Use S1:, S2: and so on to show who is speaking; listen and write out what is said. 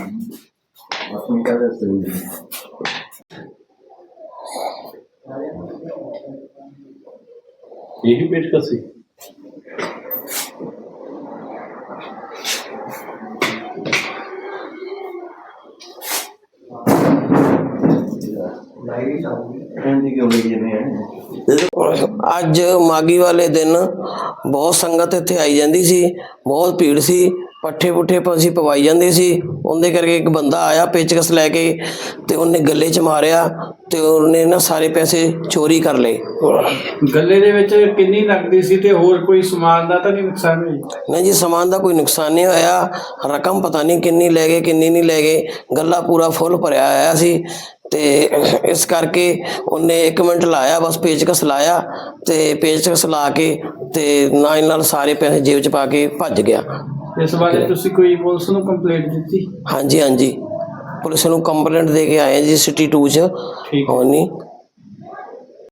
S1: ਆਪਣੀ ਕਹਦੇ ਸਹੀ
S2: ਇਹੀ ਪੇਸ਼ਕਸ਼ੀ
S3: ਅੱਜ ਮਾਗੀ ਵਾਲੇ ਦਿਨ ਬਹੁਤ ਸੰਗਤ ਇੱਥੇ ਆਈ ਜਾਂਦੀ ਸੀ ਬਹੁਤ ਭੀੜ ਸੀ ਪੱਠੇ ਪੁੱਠੇ ਅਸੀਂ ਪਵਾਈ ਜਾਂਦੇ ਸੀ ਉਹਦੇ ਕਰਕੇ ਇੱਕ ਬੰਦਾ ਆਇਆ ਪੇਚਕਸ ਲੈ ਕੇ ਤੇ ਉਹਨੇ ਗੱਲੇ 'ਚ ਮਾਰਿਆ ਤੇ ਉਹਨੇ ਨਾ ਸਾਰੇ ਪੈਸੇ ਚੋਰੀ ਕਰ ਲਏ।
S4: ਗੱਲੇ ਦੇ ਵਿੱਚ ਕਿੰਨੀ ਨਕਦੀ ਸੀ ਤੇ ਹੋਰ ਕੋਈ ਸਮਾਨ ਦਾ ਤਾਂ ਨਹੀਂ ਨੁਕਸਾਨ ਹੋਇਆ?
S3: ਨਹੀਂ ਜੀ ਸਮਾਨ ਦਾ ਕੋਈ ਨੁਕਸਾਨ ਨਹੀਂ ਹੋਇਆ ਰਕਮ ਪਤਾ ਨਹੀਂ ਕਿੰਨੀ ਲੈ ਗਏ ਕਿੰਨੀ ਨਹੀਂ ਲੈ ਗਏ ਗੱਲਾ ਪੂਰਾ ਫੁੱਲ ਭਰਿਆ ਆਇਆ ਸੀ ਤੇ ਇਸ ਕਰਕੇ ਉਹਨੇ 1 ਮਿੰਟ ਲਾਇਆ ਬਸ ਪੇਚਕਸ ਲਾਇਆ ਤੇ ਪੇਚਕਸ ਲਾ ਕੇ ਤੇ ਨਾਲ ਨਾਲ ਸਾਰੇ ਪੈਸੇ ਜੇਬ 'ਚ ਪਾ ਕੇ ਭੱਜ ਗਿਆ।
S4: ਇਸ ਬਾਰੇ ਤੁਸੀਂ ਕੋਈ ਪੁਲਿਸ ਨੂੰ ਕੰਪਲੇਂਟ ਦਿੱਤੀ?
S3: ਹਾਂਜੀ ਹਾਂਜੀ। ਪੁਲਿਸ ਨੂੰ ਕੰਪਲੇਂਟ ਦੇ ਕੇ ਆਏ ਜੀ ਸਿਟੀ 2 ਚ।
S4: ਠੀਕ
S3: ਹੋਣੀ